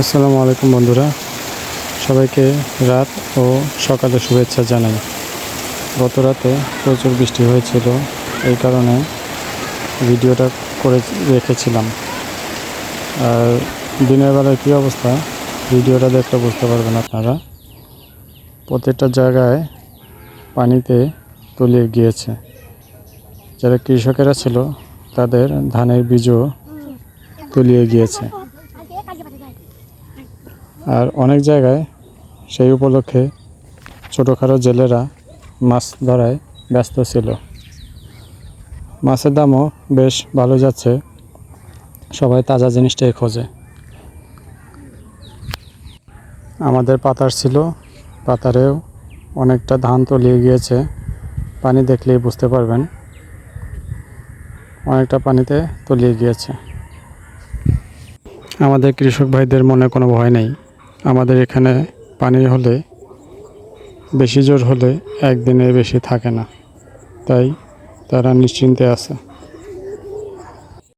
আসসালামু আলাইকুম বন্ধুরা। সবাইকে রাত ও সকালে শুভেচ্ছা জানাই। গত রাতে প্রচুর বৃষ্টি হয়েছিল, এই কারণে ভিডিওটা করে রেখেছিলাম। আর দিনের বেলায় কী অবস্থা, ভিডিওটা দেখলে বুঝতে পারবেন আপনারা। প্রত্যেকটা জায়গায় পানিতে তলিয়ে গিয়েছে। যারা কৃষকেরা ছিল, তাদের ধানের বীজও তলিয়ে গিয়েছে। আর অনেক জায়গায় সেই উপলক্ষে ছোটোখাটো জেলেরা মাছ ধরায় ব্যস্ত ছিল। মাছের দামও বেশ ভালো যাচ্ছে। সবাই তাজা জিনিসটাই খোঁজে। আমাদের পাতার ছিল, পাতারেও অনেকটা ধান তলিয়ে গিয়েছে। পানি দেখলেই বুঝতে পারবেন অনেকটা পানিতে তলিয়ে গিয়েছে। আমাদের কৃষক ভাইদের মনে কোনো ভয় নেই। আমাদের এখানে পানি হলে, বেশি জোর হলে একদিনে বেশি থাকে না। তাই তারা নিশ্চিন্তে আছে।